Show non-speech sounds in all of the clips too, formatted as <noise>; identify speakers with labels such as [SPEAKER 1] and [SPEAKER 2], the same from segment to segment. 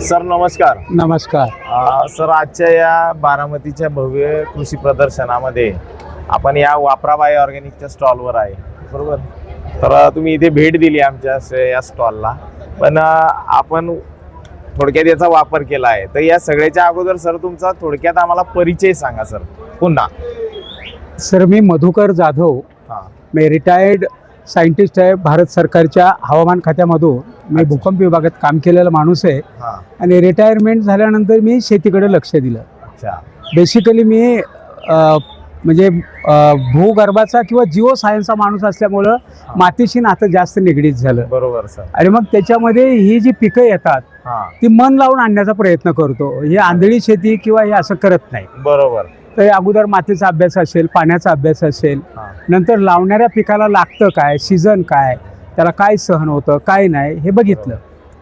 [SPEAKER 1] Sir नमस्कार.
[SPEAKER 2] नमस्कार.
[SPEAKER 1] अ, sir आजच्या या बारामतीच्या भव्य कृषी प्रदर्शनामध्ये आपण या वापराबाई ऑर्गॅनिकच्या स्टॉलवर आहे. बरोबर? तर तुम्ही इथे भेट दिली आमच्या या स्टॉलला. पण आपण थोडक्यात याचा वापर केला आहे. तर या सगळ्याच्या अगोदर सर तुमचा थोडक्यात आम्हाला परिचय सांगा सर. पुन्हा.
[SPEAKER 2] सर मी मधुकर जाधव.
[SPEAKER 1] हा.
[SPEAKER 2] मी रिटायर्ड सायंटिस्ट आहे भारत सरकारच्या हवामान खात्यामधून. मी. भूकंप विभागात काम केलेला माणूस आहे. आणि रिटायरमेंट झाल्यानंतर मी शेतीकडे लक्ष दिलं. बेसिकली मी म्हणजे भूगर्भाचा किंवा जिओ सायन्सचा माणूस असल्यामुळं मातीशी नातं जास्त निगडीत झालं.
[SPEAKER 1] बरोबर
[SPEAKER 2] आणि मग त्याच्यामध्ये ही जी पिकं येतात ती मन लावून आणण्याचा प्रयत्न करतो. ही आंधळी शेती किंवा हे असं करत नाही.
[SPEAKER 1] बरोबर.
[SPEAKER 2] तर अगोदर मातीचा अभ्यास असेल पाण्याचा अभ्यास असेल नंतर लावणाऱ्या पिकाला लागतं काय सीझन काय त्याला काय सहन होतं काय नाही हे बघितलं.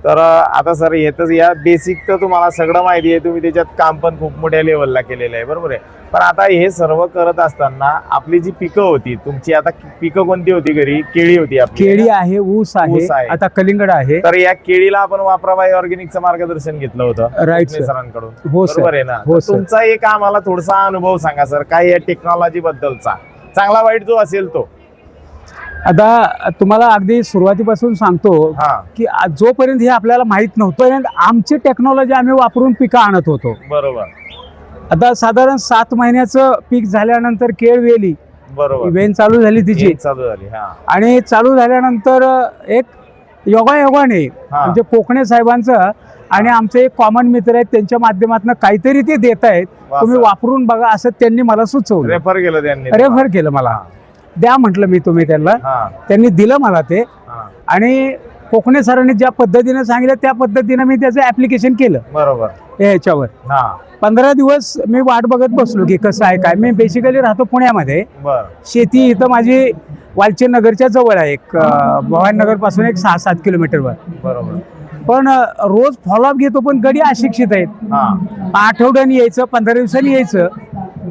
[SPEAKER 1] तर आता सर येतच या बेसिक तर तुम्हाला सगळं माहिती आहे. तुम्ही त्याच्यात काम पण खूप मोठ्या लेवलला केलेलं आहे. बरोबर आहे. पण आता हे सर्व करत असताना आपली जी पिकं होती तुमची आता पिकं कोणती होती घरी? केळी होती आपली
[SPEAKER 2] केळी आहे ऊस आहे. आता कलिंगड आहे.
[SPEAKER 1] तर या केळीला आपण वापराबाई ऑर्गॅनिकचं मार्गदर्शन घेतलं होतं
[SPEAKER 2] राईट
[SPEAKER 1] सरांकडून.
[SPEAKER 2] हो
[SPEAKER 1] बरोबर आहे ना?
[SPEAKER 2] हो.
[SPEAKER 1] तुमचा एक आम्हाला थोडासा अनुभव सांगा सर काय या टेक्नॉलॉजी बद्दलचा? चांगला वाईट जो असेल तो.
[SPEAKER 2] आता तुम्हाला अगदी सुरुवातीपासून सांगतो
[SPEAKER 1] हा.
[SPEAKER 2] की आ- जोपर्यंत हे आपल्याला माहीत नव्हतं पर्यंत आमची टेक्नॉलॉजी आम्ही वापरून पिकं आणत होतो.
[SPEAKER 1] बरोबर.
[SPEAKER 2] आता साधारण सात महिन्याचं पीक झाल्यानंतर केळ वेली
[SPEAKER 1] बरोबर.
[SPEAKER 2] वेन चालू झाली तिची.
[SPEAKER 1] एक चालू झाली हा.
[SPEAKER 2] आणि चालू झाल्यानंतर एक योगायोगाने
[SPEAKER 1] हा.
[SPEAKER 2] म्हणजे कोकणे साहेबांचं आणि आमचे एक कॉमन मित्र आहेत त्यांच्या माध्यमातून काहीतरी ते देत आहेत
[SPEAKER 1] वा
[SPEAKER 2] तुम्ही
[SPEAKER 1] सर.
[SPEAKER 2] वापरून बघा असं त्यांनी मला सुचवलं.
[SPEAKER 1] रेफर केलं त्यांनी.
[SPEAKER 2] रेफर केलं मला. द्या म्हटलं मी तुम्ही त्यांना. त्यांनी दिलं मला ते. आणि कोकणे सरांनी ज्या पद्धतीने सांगितलं त्या पद्धतीनं मी त्याचं ऍप्लिकेशन केलं.
[SPEAKER 1] बरोबर.
[SPEAKER 2] ह्याच्यावर.
[SPEAKER 1] हा.
[SPEAKER 2] पंधरा दिवस मी वाट बघत बसलो की कसं आहे काय. मी बेसिकली राहतो पुण्यामध्ये. शेती इथं माझी वालचे नगरच्या जवळ आहे. एक भवानी नगरपासून एक सहा सात किलोमीटरवर.
[SPEAKER 1] बरोबर.
[SPEAKER 2] पण रोज फॉलोअप घेतो पण गडी अशिक्षित आहेत. आठवड्यानी यायचं पंधरा दिवसांनी यायचं.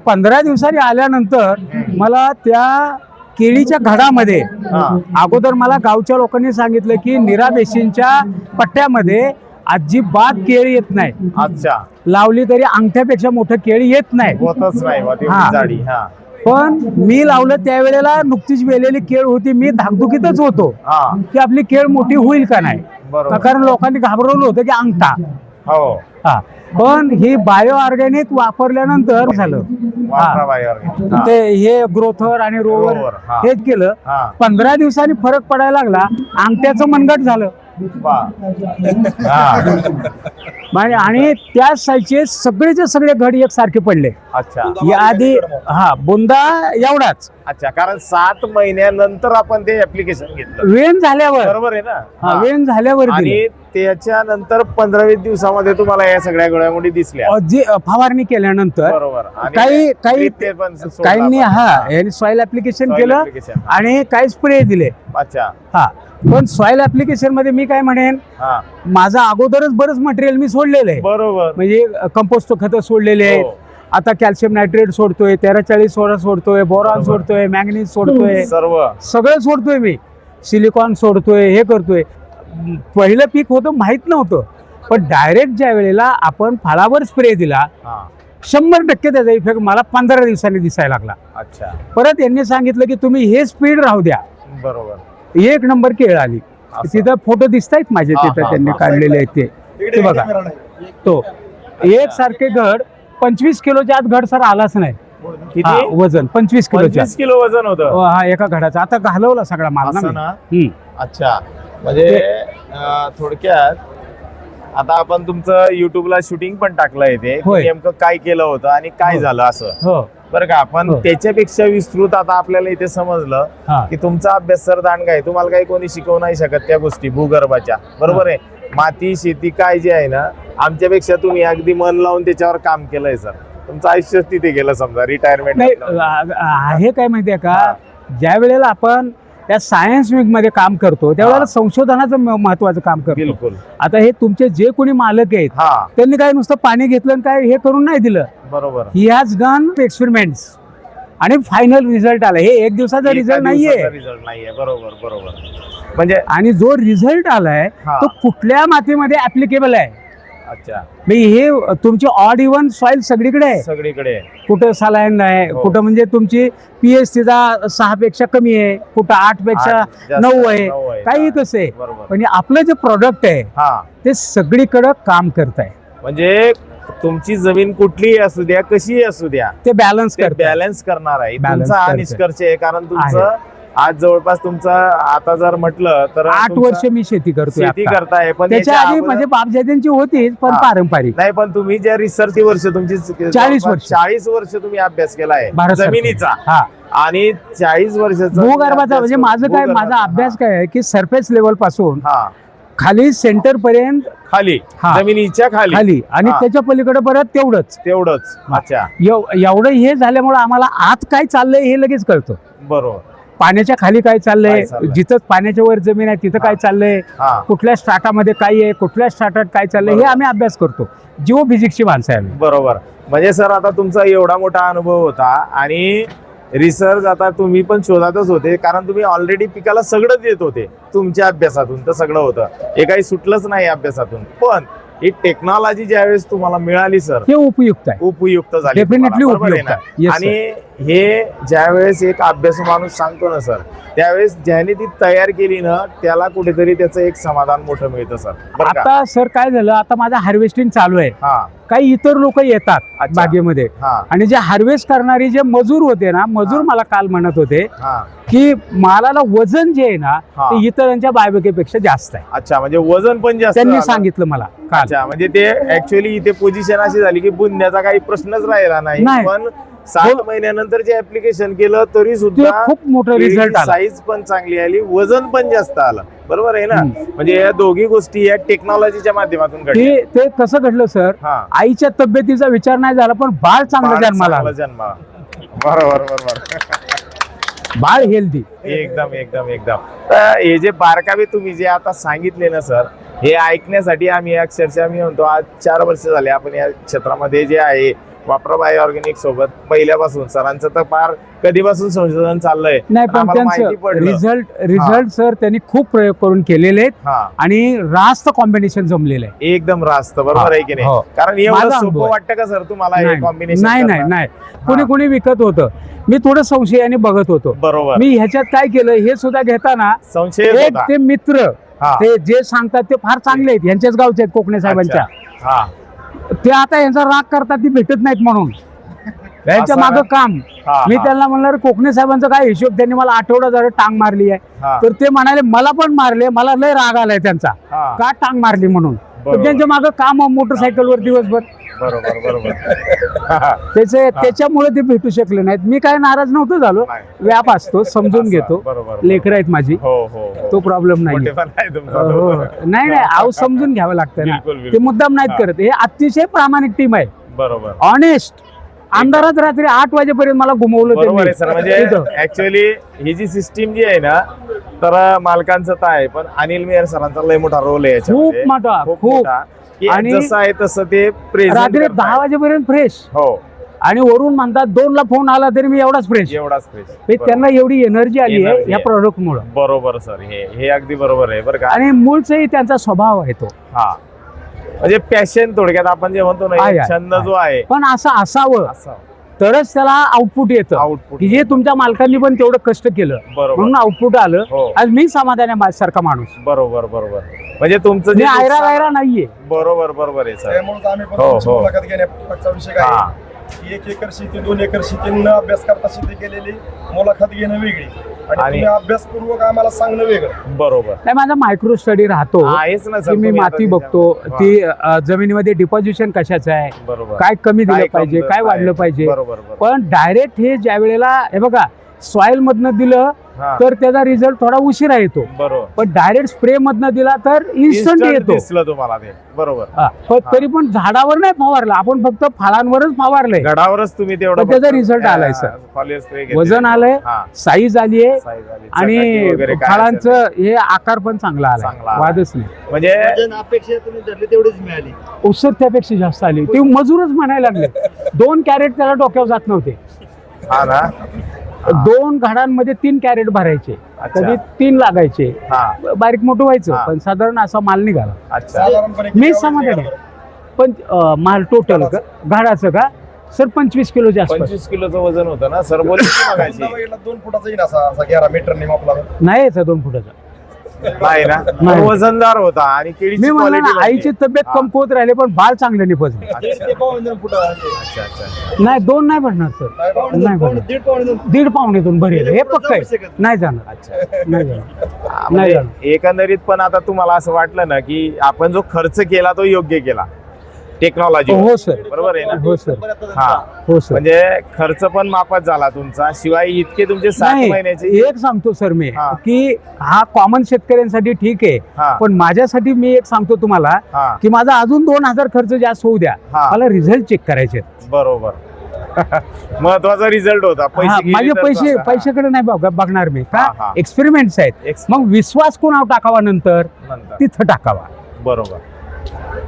[SPEAKER 2] पंधरा दिवसांनी आल्यानंतर मला त्या केळीच्या घडामध्ये. अगोदर मला गावच्या लोकांनी सांगितलं की निरा बेसिनच्या पट्ट्यामध्ये अजिबात केळी येत नाही.
[SPEAKER 1] अच्छा.
[SPEAKER 2] लावली तरी अंगठ्यापेक्षा मोठं केळी येत नाही.
[SPEAKER 1] होतच नाही
[SPEAKER 2] हा.
[SPEAKER 1] जाडी हा.
[SPEAKER 2] पण मी लावलं त्यावेळेला नुकतीच वेलेली केळ होती. मी धाकधुकीतच होतो
[SPEAKER 1] हा.
[SPEAKER 2] की आपली केळ मोठी होईल का नाही.
[SPEAKER 1] बरोबर.
[SPEAKER 2] कारण लोकांनी घाबरवलं होतं की अंगठा.
[SPEAKER 1] हो
[SPEAKER 2] हा पण ही बायो ऑर्गॅनिक वापरल्यानंतर झालं हा.
[SPEAKER 1] हा.
[SPEAKER 2] ते हे ग्रोथर आणि रोवर
[SPEAKER 1] हा.
[SPEAKER 2] हेच केलं
[SPEAKER 1] हा
[SPEAKER 2] पंधरा दिवसांनी फरक पडायला लागला अंगठ्याचं मनगट झालं.
[SPEAKER 1] हा.
[SPEAKER 2] आणि आणि त्या साईजचे सगळेचे सगळे घड एकसारखे पडले.
[SPEAKER 1] अच्छा.
[SPEAKER 2] याआधी हा बुंदा एवढाच.
[SPEAKER 1] अच्छा कारण सात महिन्यानंतर आपण ते ऍप्लिकेशन घेतलं.
[SPEAKER 2] वेन झाल्यावर.
[SPEAKER 1] बरोबर आहे ना?
[SPEAKER 2] हा. वेन झाल्यावर दिलं.
[SPEAKER 1] आणि त्याच्यानंतर पंधरा वीस दिवसामध्ये तुम्हाला या सगळ्या घडामोडी दिसल्या.
[SPEAKER 2] अ, जी अ, फवारणी केल्यानंतर
[SPEAKER 1] बरोबर. आणि
[SPEAKER 2] काही काही
[SPEAKER 1] ते पण सोडलं
[SPEAKER 2] काहींनी
[SPEAKER 1] आपण.
[SPEAKER 2] हा यांनी सॉइल ऍप्लिकेशन
[SPEAKER 1] Soil
[SPEAKER 2] केलं
[SPEAKER 1] application.
[SPEAKER 2] आणि काही स्प्रे दिले.
[SPEAKER 1] अच्छा.
[SPEAKER 2] हा. पण सॉइल ऍप्लिकेशनमध्ये मी काय म्हणेन माझं अगोदरच बरंच मटेरियल मी सोडलेलं आहे.
[SPEAKER 1] बरोबर.
[SPEAKER 2] म्हणजे कंपोस्ट खतं सोडलेले आहेत.
[SPEAKER 1] हो.
[SPEAKER 2] आता कॅल्शियम नायट्रेट सोडतोय तेरा चाळीस सोडा सोडतोय बोरॉन. सोडतोय मॅग्नीज सोडतोय.
[SPEAKER 1] सर्व.
[SPEAKER 2] सगळं सोडतोय मी. सिलिकॉन सोडतोय हे करतोय. पहिलं पीक होतं माहीत नव्हतं. पण डायरेक्ट ज्या वेळेला आपण फळावर स्प्रे दिला शंभर टक्के त्याचा इफेक्ट मला पंधरा दिवसांनी दिसायला लागला.
[SPEAKER 1] अच्छा.
[SPEAKER 2] परत यांनी सांगितलं की तुम्ही हे स्पीड राहू द्या.
[SPEAKER 1] बरोबर.
[SPEAKER 2] एक नंबर केळ आली. तिथं फोटो दिसतायत माझे
[SPEAKER 1] हा,
[SPEAKER 2] तिथं
[SPEAKER 1] हा,
[SPEAKER 2] त्यांनी
[SPEAKER 1] हा.
[SPEAKER 2] काढलेले आहेत ते ते बघा तो एक सारखे घड पंचवीस किलोच्या आत घड सर आलाच नाही हा,
[SPEAKER 1] किती
[SPEAKER 2] वजन पंचवीस किलोच्या
[SPEAKER 1] पंचवीस किलो वजन होतं
[SPEAKER 2] आत. हा एका घडाचा आता घालवला सगळा माल ना
[SPEAKER 1] असं
[SPEAKER 2] मी.
[SPEAKER 1] ना
[SPEAKER 2] हम्म.
[SPEAKER 1] अच्छा म्हणजे अं, थोडक्यात आता आपण तुमचं युट्यूबला शूटिंग पण टाकलं इथे की
[SPEAKER 2] होय.
[SPEAKER 1] नेमकं काय केलं होतं आणि काय
[SPEAKER 2] हो.
[SPEAKER 1] झालं असं
[SPEAKER 2] हो
[SPEAKER 1] बरं का पण
[SPEAKER 2] हो.
[SPEAKER 1] त्याच्यापेक्षा विस्तृत आता आपल्याला इथे समजलं की तुमचा अभ्यास सर दांडगा आहे. तुम्हाला काही कोणी शिकवू नाही शकत त्या गोष्टी भूगर्भाच्या. बरोबर आहे? माती शेती काय जे आहे ना आमच्यापेक्षा तुम्ही अगदी मन लावून त्याच्यावर काम केलंय सर. तुमचं आयुष्यच तिथे गेलं समजा रिटायरमेंट
[SPEAKER 2] आ- आ- हे काय माहितीये का. ज्या वेळेला आपण त्या सायन्स विंगमध्ये काम करतो त्यावेळेला. संशोधनाचं महत्वाचं काम करतो.
[SPEAKER 1] बिलकुल.
[SPEAKER 2] आता हे तुमचे जे कोणी मालक आहेत त्यांनी काय नुसतं पाणी घेतलं आणि काय हे करून नाही दिलं?
[SPEAKER 1] बरोबर.
[SPEAKER 2] ही हॅज गन एक्सपेरिमेंट आणि फायनल रिझल्ट आला. हे एक दिवसाचा रिझल्ट नाहीये.
[SPEAKER 1] रिझल्ट नाहीये. बरोबर बरोबर. म्हणजे
[SPEAKER 2] आणि जो रिझल्ट आलाय. तो कुठल्या मातीमध्ये ऍप्लिकेबल आहे?
[SPEAKER 1] अच्छा.
[SPEAKER 2] मी हे तुमची ऑड इव्हन सॉइल सगळीकडे आहे.
[SPEAKER 1] सगळीकडे
[SPEAKER 2] कुठं सलाईन आहे
[SPEAKER 1] हो.
[SPEAKER 2] कुठं म्हणजे तुमची पीएच तिचा सहा पेक्षा कमी आहे कुठं
[SPEAKER 1] आठपेक्षा
[SPEAKER 2] नऊ आहे. काही कसं आहे. पण आपलं जे प्रोडक्ट आहे
[SPEAKER 1] हा.
[SPEAKER 2] ते सगळीकडं काम करत आहे.
[SPEAKER 1] म्हणजे तुमची जमीन कुठलीही असू द्या कशीही असू द्या
[SPEAKER 2] ते बॅलन्स
[SPEAKER 1] बॅलन्स करणार आहे. तुमचा हा. निष्कर्ष आहे कारण तुमचं आज जवळपास तुमचं आता जर म्हटलं तर
[SPEAKER 2] आठ वर्ष मी शेती करतोय
[SPEAKER 1] शेती. करताय पण
[SPEAKER 2] त्याच्या
[SPEAKER 1] याच्या
[SPEAKER 2] आधी म्हणजे बापजात्यांची होतीच पण. पारंपरिक
[SPEAKER 1] नाही पण तुम्ही ज्या रिसर्च वर्ष तुमची
[SPEAKER 2] चाळीस वर्ष.
[SPEAKER 1] चाळीस वर्ष तुम्ही अभ्यास केलाय
[SPEAKER 2] भारत सरकार.
[SPEAKER 1] जमिनीचा
[SPEAKER 2] हा
[SPEAKER 1] आणि चाळीस वर्षाचा
[SPEAKER 2] भूगर्भाचा म्हणजे माझं काय माझा अभ्यास काय आहे की सरफेस लेवलपासून
[SPEAKER 1] हा
[SPEAKER 2] खाली सेंटर पर्यंत
[SPEAKER 1] खाली. जमिनीच्या खाली
[SPEAKER 2] खाली आणि. त्याच्या पलीकडे परत तेवढंच
[SPEAKER 1] तेवढंच. अच्छा
[SPEAKER 2] एव- एवढं हे झाल्यामुळे आम्हाला आत काय चाललंय हे लगेच कळतं
[SPEAKER 1] बरोबर
[SPEAKER 2] पाण्याच्या खाली काय चाललंय. जिथं पाण्याच्या वर जमीन आहे तिथं. काय चाललंय? कुठल्या स्टार्टामध्ये काय आहे? कुठल्या स्टार्टात काय चाललंय? हे. आम्ही अभ्यास करतो. जिओ फिजिक्सची माणसं आहे आम्ही.
[SPEAKER 1] बरोबर. म्हणजे सर आता तुमचा एवढा मोठा अनुभव होता आणि रिसर्च आता तुम्ही पण शोधातच होते कारण तुम्ही ऑलरेडी पिकाला सगळं देत होते तुमच्या अभ्यासातून. तर सगळं होतं. हे काही सुटलंच नाही अभ्यासातून. पण ही टेक्नॉलॉजी ज्यावेळेस तुम्हाला मिळाली सर
[SPEAKER 2] हे उपयुक्त आहे.
[SPEAKER 1] उपयुक्त झाली
[SPEAKER 2] डेफिनेटली उपयुक्त.
[SPEAKER 1] आणि हे ज्यावेळेस एक अभ्यासू माणूस सांगतो ना सर त्यावेळेस ज्याने ती तयार केली ना त्याला कुठेतरी त्याचं एक समाधान मोठं मिळतं सर. बरं का?
[SPEAKER 2] आता सर काय झालं? आता माझं हार्वेस्टिंग चालू आहे.
[SPEAKER 1] हा.
[SPEAKER 2] काही इतर लोक येतात
[SPEAKER 1] अच्छा.
[SPEAKER 2] बागेमध्ये.
[SPEAKER 1] हा.
[SPEAKER 2] आणि जे हार्वेस्ट करणारे जे मजूर होते ना मजूर. मला काल म्हणत होते
[SPEAKER 1] हा.
[SPEAKER 2] की मालाला वजन जे आहे ना
[SPEAKER 1] हा.
[SPEAKER 2] ते इतरांच्या बागेपेक्षा जास्त आहे.
[SPEAKER 1] अच्छा म्हणजे वजन पण जास्त
[SPEAKER 2] त्यांनी
[SPEAKER 1] आलं.
[SPEAKER 2] सांगितलं मला काल.
[SPEAKER 1] अच्छा म्हणजे ते ऍक्च्युअली इथे पोझिशन अशी झाली की बुंद्याचा काही प्रश्नच राहिला नाही.
[SPEAKER 2] नाही.
[SPEAKER 1] पण सात महिन्यानंतर जे ऍप्लिकेशन केलं तरी सुद्धा
[SPEAKER 2] खूप मोठं रिझल्ट
[SPEAKER 1] साईज पण चांगली आली वजन पण जास्त आलं. बरोबर आहे ना. म्हणजे या दोघी गोष्टी या टेक्नॉलॉजीच्या माध्यमातून
[SPEAKER 2] ते ते कसं घडलं सर
[SPEAKER 1] हा.
[SPEAKER 2] आईच्या तब्येतीचा विचार नाही झाला पण बाळ चांगलं जन्माला
[SPEAKER 1] जन्माला बरोबर बरोबर.
[SPEAKER 2] बाळ हेल्दी
[SPEAKER 1] एकदम एकदम एकदम. तर हे जे बारकावे तुम्ही जे आता सांगितले ना सर हे ऐकण्यासाठी आम्ही अक्षरशः मी म्हणतो आज चार वर्ष झाले आपण या क्षेत्रामध्ये जे आहे वापराबाई ऑर्गॅनिक सोबत. पहिल्यापासून सरांचं तर फार कधीपासून संशोधन चाललंय.
[SPEAKER 2] नाही पण त्यांचं. रिझल्ट रिझल्ट सर त्यांनी खूप प्रयोग करून केलेले आहेत आणि रास्त कॉम्बिनेशन जमलेलं आहे.
[SPEAKER 1] एकदम रास्त बरोबर आहे की नाही?
[SPEAKER 2] हो.
[SPEAKER 1] कारण एवढं सोपं. वाटतं का सर तुम्हाला हे
[SPEAKER 2] नाही
[SPEAKER 1] कॉम्बिनेशन
[SPEAKER 2] नाही नाही नाही. कोणी. कोणी विकत होतं. मी थोडं संशयाने बघत होतो.
[SPEAKER 1] बरोबर.
[SPEAKER 2] मी ह्याच्यात काय केलं हे सुद्धा घेताना
[SPEAKER 1] संशय
[SPEAKER 2] ते मित्र. ते जे सांगतात ते फार चांगले आहेत. यांच्याच गावचे आहेत कोकणे साहेबांच्या.
[SPEAKER 1] हा.
[SPEAKER 2] ते आता यांचा राग करतात ती भेटत नाहीत म्हणून. यांच्या मागं? काम. मी त्यांना म्हणलं कोकणे साहेबांचा काय हिशोब? त्यांनी मला आठवडा जरा टांग मारली आहे. तर ते म्हणाले मला पण मारले मला लय राग आलाय त्यांचा. का टांग मारली म्हणून. त्यांच्या मागं काम मोटरसायकलवर दिवसभर.
[SPEAKER 1] बरोबर बरोबर. <laughs>
[SPEAKER 2] त्याचे त्याच्यामुळे ते भेटू शकले नाहीत. मी काय नाराज नव्हतो झालो. व्याप असतो समजून घेतो.
[SPEAKER 1] बरोबर
[SPEAKER 2] लेकर आहेत माझी.
[SPEAKER 1] हो हो हो.
[SPEAKER 2] तो प्रॉब्लेम नाही. नाही नाही आव समजून घ्यावं लागतं ना. ते. मुद्दाम नाहीत. करत. हे अतिशय प्रामाणिक टीम आहे.
[SPEAKER 1] बरोबर.
[SPEAKER 2] ऑनेस्ट अंधारात रात्री आठ वाजेपर्यंत मला घुमवलं.
[SPEAKER 1] सर. म्हणजे. ऍक्च्युअली ही जी सिस्टीम जी आहे ना तर मालकांचं तर आहे पण अनिल मेहर सरांचा लय मोठा रोल आहे.
[SPEAKER 2] खूप मोठा
[SPEAKER 1] खूप
[SPEAKER 2] आणि
[SPEAKER 1] जसं आहे तसं ते
[SPEAKER 2] रात्री. दहा वाजेपर्यंत फ्रेश
[SPEAKER 1] हो.
[SPEAKER 2] आणि वरून म्हणतात दोन ला फोन आला तरी मी एवढाच फ्रेश
[SPEAKER 1] एवढाच फ्रेश
[SPEAKER 2] त्यांना एवढी एनर्जी आली आहे या. प्रोडक्ट मुळे
[SPEAKER 1] बरोबर सर हे हे अगदी बरोबर आहे बरं का.
[SPEAKER 2] आणि मूळचाही त्यांचा स्वभाव आहे तो.
[SPEAKER 1] हा. म्हणजे पॅशन थोडक्यात आपण जे म्हणतो ना छंद. जो आहे.
[SPEAKER 2] पण असं असावं
[SPEAKER 1] असा
[SPEAKER 2] तरच त्याला आउटपुट येतं.
[SPEAKER 1] आउटपुट
[SPEAKER 2] जे तुमच्या मालकांनी पण तेवढं कष्ट केलं.
[SPEAKER 1] बरोबर.
[SPEAKER 2] म्हणून आउटपुट आलं.
[SPEAKER 1] हो.
[SPEAKER 2] आज मी समाधान आहे माझ्यासारखा माणूस.
[SPEAKER 1] बरोबर बरोबर. म्हणजे तुमचं जे
[SPEAKER 2] आयरा गायरा नाहीये.
[SPEAKER 1] बरोबर बरोबर आहे सर.
[SPEAKER 3] त्यामुळे आम्ही पण
[SPEAKER 1] हो,
[SPEAKER 3] तुमची
[SPEAKER 1] हो.
[SPEAKER 3] मुलाखत विषय काय
[SPEAKER 1] हा.
[SPEAKER 3] आहे? की एक एकर शेती दोन एकर शेतीनं अभ्यास करता शेती केलेली मुलाखत घेणं वेगळी. आणि
[SPEAKER 1] आणि-
[SPEAKER 3] तुम्ही अभ्यासपूर्वक आम्हाला सांगणं वेगळं.
[SPEAKER 1] बरोबर.
[SPEAKER 2] नाही माझा मायक्रो स्टडी राहतो.
[SPEAKER 1] आहेच ना
[SPEAKER 2] की
[SPEAKER 1] सर
[SPEAKER 2] मी
[SPEAKER 1] तुम्ही
[SPEAKER 2] माती बघतो.
[SPEAKER 1] हा,
[SPEAKER 2] ती अ, जमिनीमध्ये डिपॉझिशन कशाचं आहे?
[SPEAKER 1] बरोबर.
[SPEAKER 2] काय कमी
[SPEAKER 1] काय
[SPEAKER 2] दिलं पाहिजे?
[SPEAKER 1] कमतरता
[SPEAKER 2] काय वाढलं
[SPEAKER 1] आहे?
[SPEAKER 2] पाहिजे?
[SPEAKER 1] बरोबर बरोबर.
[SPEAKER 2] पण डायरेक्ट हे ज्या वेळेला हे बघा सॉइल मधनं दिलं तर त्याचा रिझल्ट थोडा उशिरा येतो.
[SPEAKER 1] बरोबर.
[SPEAKER 2] पण डायरेक्ट स्प्रे मधनं दिला तर इन्स्टंट येतो.
[SPEAKER 1] दिसलं तुम्हाला ते. बरोबर.
[SPEAKER 2] हा, पण तरी पण झाडावर नाही फवारलं. आपण फक्त फळांवरच फवारलंय.
[SPEAKER 1] घडावरच तुम्ही
[SPEAKER 2] त्याचा
[SPEAKER 1] हा,
[SPEAKER 2] आलाय,
[SPEAKER 1] घेतलेले.
[SPEAKER 2] वजन आलंय
[SPEAKER 1] हा,
[SPEAKER 2] साईज आली आहे. आणि फळांचं हे आकार पण चांगला आला. वादच नाही.
[SPEAKER 1] म्हणजे
[SPEAKER 4] वजन अपेक्षा तुम्ही धरली तेवढीच मिळाली.
[SPEAKER 2] औषध त्यापेक्षा जास्त आली. ते मजूरच म्हणायला लागले. दोन कॅरेट त्याला डोक्यावर जात नव्हते.
[SPEAKER 1] हा ना?
[SPEAKER 2] दोन घडांमध्ये तीन कॅरेट भरायचे. कधी तीन लागायचे.
[SPEAKER 1] हा.
[SPEAKER 2] बारीक मोठं व्हायचं
[SPEAKER 1] हा.
[SPEAKER 2] पण साधारण असा माल निघाला. मी समाधानी. पण माल टोटल का? गाडाचं का? सर पंचवीस किलोच्या
[SPEAKER 1] पंचवीस किलोचं वजन होतं ना? सर
[SPEAKER 3] बघितला <laughs> दोन फुटाचा येईल असा असा ग्यारा मीटरने मापला
[SPEAKER 2] नाही याचा दोन फुटाचा.
[SPEAKER 1] नाही ना?
[SPEAKER 2] नाही.
[SPEAKER 1] वजनदार होता आणि
[SPEAKER 2] मी
[SPEAKER 1] केळीची क्वालिटी
[SPEAKER 2] ना, आईची तब्येत. कमकुवत राहिले पण बाळ चांगलं निपजलं.
[SPEAKER 1] अच्छा
[SPEAKER 3] ते पावणे दोन फुटा
[SPEAKER 1] अच्छा अच्छा
[SPEAKER 2] नाही दोन नाही भरणार सर.
[SPEAKER 3] नाही पावणे
[SPEAKER 2] नाही
[SPEAKER 3] दोन, पावणे
[SPEAKER 2] भरणार.
[SPEAKER 3] दीड पावणे दोन.
[SPEAKER 2] दीड पावणेतून भरेल. हे पक्क आहे. नाही. जाणार.
[SPEAKER 1] अच्छा.
[SPEAKER 2] नाही जाणार.
[SPEAKER 1] आ,
[SPEAKER 2] नाही
[SPEAKER 1] म्हणजे
[SPEAKER 2] जाणार.
[SPEAKER 1] एकंदरीत पण आता तुम्हाला असं वाटलं ना की आपण जो खर्च केला तो योग्य केला. टेक्नॉलॉजी
[SPEAKER 2] हो सर
[SPEAKER 1] बरोबर आहे ना?
[SPEAKER 2] हो सर
[SPEAKER 1] हा.
[SPEAKER 2] हो सर
[SPEAKER 1] म्हणजे खर्च पण माफत झाला तुमचा. शिवाय इतके तुमचे सात
[SPEAKER 2] नाही
[SPEAKER 1] महिन्याचे
[SPEAKER 2] एक सांगतो सर मी.
[SPEAKER 1] हा.
[SPEAKER 2] की हा कॉमन शेतकऱ्यांसाठी ठीक आहे.
[SPEAKER 1] हा.
[SPEAKER 2] पण माझ्यासाठी मी एक सांगतो तुम्हाला
[SPEAKER 1] हा.
[SPEAKER 2] की माझा अजून दोन हजार खर्च जास्त होऊ द्या.
[SPEAKER 1] हा.
[SPEAKER 2] मला रिझल्ट चेक करायचे आहेत.
[SPEAKER 1] बरोबर. <laughs> महत्त्वाचा रिझल्ट होता.
[SPEAKER 2] हा,
[SPEAKER 1] पैसे गेले
[SPEAKER 2] माझे
[SPEAKER 1] तर
[SPEAKER 2] पैसे.
[SPEAKER 1] हा.
[SPEAKER 2] पैशाकडे नाही बघ- बघणार मी.
[SPEAKER 1] हा,
[SPEAKER 2] का?
[SPEAKER 1] हा.
[SPEAKER 2] एक्सपेरिमेंट्स आहेत.
[SPEAKER 1] Ex-
[SPEAKER 2] मग विश्वास कोणावर टाकावा नंतर?
[SPEAKER 1] नंतर.
[SPEAKER 2] तिथं टाकावा.
[SPEAKER 1] बरोबर.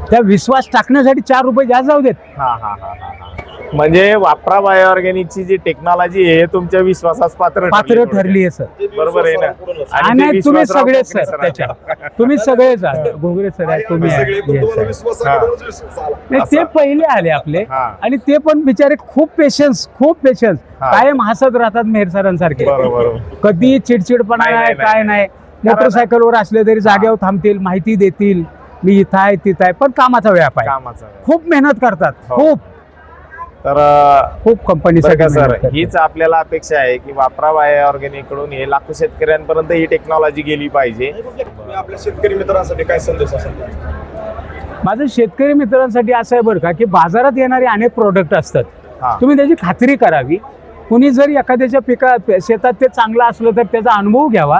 [SPEAKER 2] त्या विश्वास टाकण्यासाठी चार रुपये जास्त जाऊ देत
[SPEAKER 1] हा हा हा हा हा. म्हणजे वापरा बायो ऑर्गॅनिकची जी टेक्नॉलॉजी आहे तुमच्या विश्वासास पात्र
[SPEAKER 2] पात्र
[SPEAKER 1] थोडक्यात.
[SPEAKER 2] ठरली आहे सर
[SPEAKER 1] बरोबर आहे ना? आणि ते
[SPEAKER 2] आणि तुम्ही
[SPEAKER 1] विश्वासराव
[SPEAKER 2] सगळे
[SPEAKER 1] कोकणे
[SPEAKER 2] सर. त्याच्या तुम्ही सगळेच आहात. घोगरे सर आहेत तुम्ही Yes, sir. नाही ते
[SPEAKER 1] असं.
[SPEAKER 2] पहिले आले आपले
[SPEAKER 1] हा
[SPEAKER 2] आणि ते पण बिचारे खूप पेशन्स खूप पेशन्स
[SPEAKER 1] हा.
[SPEAKER 2] कायम हसत राहतात मेहर सरांसारखे
[SPEAKER 1] बरोबर
[SPEAKER 2] कधी चिडचिडपणा
[SPEAKER 1] नाही,
[SPEAKER 2] नाही
[SPEAKER 1] नाही,
[SPEAKER 2] काय नाही मोटरसायकलवर असले तरी जागेवर थांबतील माहिती देतील मी इथं आहे तिथं आहे पण कामाचा व्याप आहे.
[SPEAKER 1] कामाचा.
[SPEAKER 2] खूप मेहनत करतात.
[SPEAKER 1] हो.
[SPEAKER 2] खूप.
[SPEAKER 1] तर अं,
[SPEAKER 2] खूप
[SPEAKER 1] बरं
[SPEAKER 2] कंपनीसाठी
[SPEAKER 1] का सर. हीच आपल्याला अपेक्षा आहे की वापरा बायो ऑर्गॅनिककडून हे लाखो शेतकऱ्यांपर्यंत ही टेक्नॉलॉजी गेली पाहिजे.
[SPEAKER 3] तुम्ही आपल्या शेतकरी मित्रांसाठी काय संदेश असेल?
[SPEAKER 2] माझं शेतकरी मित्रांसाठी असं आहे बरं का की बाजारात येणारे अनेक प्रोडक्ट असतात. तुम्ही त्याची खात्री करावी. कुणी जर एखाद्याच्या पिका शेतात ते चांगलं असलं तर त्याचा अनुभव घ्यावा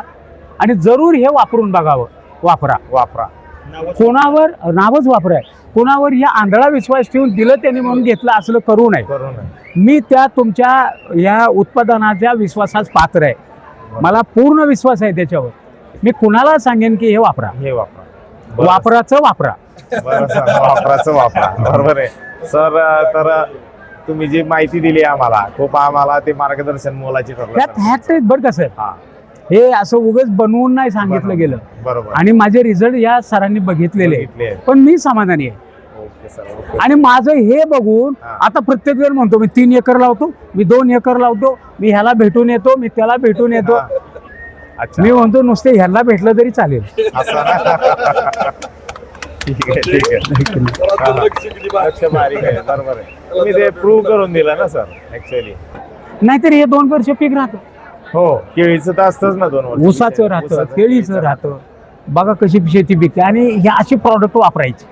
[SPEAKER 2] आणि जरूर हे वापरून बघावं. वापरा.
[SPEAKER 1] वापरा.
[SPEAKER 2] कोणावर नावच वापराय. कोणावर या आंधळा विश्वास ठेवून दिलं त्यांनी म्हणून घेतलं असलं करू नये. मी त्या तुमच्या या उत्पादनाच्या विश्वासास पात्र आहे. मला पूर्ण विश्वास आहे त्याच्यावर. मी कुणाला सांगेन की हे वापरा.
[SPEAKER 1] हे वापरा.
[SPEAKER 2] वापराचं वापरा.
[SPEAKER 1] वापराचं वापरा. बरोबर आहे. सर तर तुम्ही जी माहिती दिली आम्हाला खूप आम्हाला ते मार्गदर्शन मोलाचे ठरलं
[SPEAKER 2] बरं का सर?
[SPEAKER 1] हा
[SPEAKER 2] असं उगाच बनवून नाही सांगितलं गेलं.
[SPEAKER 1] बरोबर.
[SPEAKER 2] आणि माझे रिझल्ट या सरांनी बघितलेले. पण मी समाधानी आहे.
[SPEAKER 1] Okay sir okay.
[SPEAKER 2] आणि माझं हे बघून. आता प्रत्येक जण म्हणतो मी तीन एकर लावतो मी दोन एकर लावतो मी ह्याला भेटून येतो मी त्याला भेटून येतो.
[SPEAKER 1] अच्छा.
[SPEAKER 2] मी म्हणतो नुसते ह्याला भेटलं तरी चालेल.
[SPEAKER 1] बरोबर आहे. तुम्ही ते प्रूव्ह करून दिलं ना सर ऍक्च्युअली
[SPEAKER 2] नाहीतर हे दोन वर्ष पीक राहतं.
[SPEAKER 1] हो. केळीचं तर असतंच ना दोन वर्ष.
[SPEAKER 2] ऊसाचं राहतं
[SPEAKER 1] ऊसाचं,
[SPEAKER 2] केळीचं राहतं. बघा कशी शेती पिकते. आणि ही अशी प्रॉडक्ट वापरायची.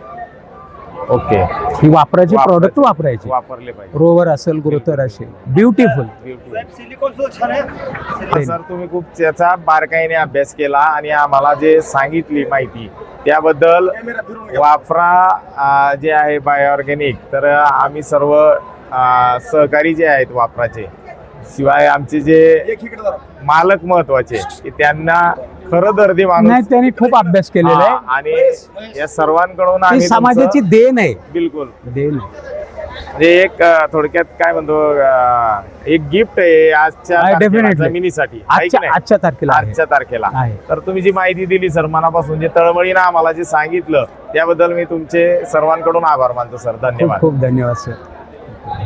[SPEAKER 1] ओके.
[SPEAKER 2] ही वापरायची
[SPEAKER 1] वापरायची.
[SPEAKER 2] प्रॉडक्ट वापरायची.
[SPEAKER 1] वापरले पाहिजे.
[SPEAKER 2] रोवर असेल ग्रोथर असेल. Beautiful
[SPEAKER 1] Beautiful. सर तुम्ही खूप त्याचा बारकाईने अभ्यास केला आणि आम्हाला जे सांगितली माहिती त्याबद्दल. वापरा अं, जे आहे बायो ऑर्गॅनिक तर आम्ही सर्व अं, सहकारी जे आहेत वापराचे शिवाय आमचे जे. मालक महत्त्वाचे की त्यांना खरं दर्दी
[SPEAKER 2] नाही
[SPEAKER 1] माणूस
[SPEAKER 2] त्यांनी खूप अभ्यास केलेला
[SPEAKER 1] हा,
[SPEAKER 2] आहे
[SPEAKER 1] आणि या सर्वांकडून आम्ही
[SPEAKER 2] समाजाची
[SPEAKER 1] तुमचं-
[SPEAKER 2] देण आहे
[SPEAKER 1] बिलकुल
[SPEAKER 2] देण आहे.
[SPEAKER 1] म्हणजे एक अं, थोडक्यात काय म्हणतो अं, एक गिफ्ट आहे आजच्या
[SPEAKER 2] आहे,
[SPEAKER 1] तारखेला
[SPEAKER 2] definitely.
[SPEAKER 1] जमिनीसाठी आहे की
[SPEAKER 2] आजच्या
[SPEAKER 1] नाही?
[SPEAKER 2] आजच्या तारखेला आहे.
[SPEAKER 1] आजच्या तारखेला
[SPEAKER 2] आहे
[SPEAKER 1] तर तुम्ही जी माहिती दिली सर मनापासून जे तळमळीनं आम्हाला जे सांगितलं त्याबद्दल मी तुमचे सर्वांकडून आभार मानतो सर
[SPEAKER 2] खूप
[SPEAKER 1] धन्यवाद
[SPEAKER 2] खूप धन्यवाद सर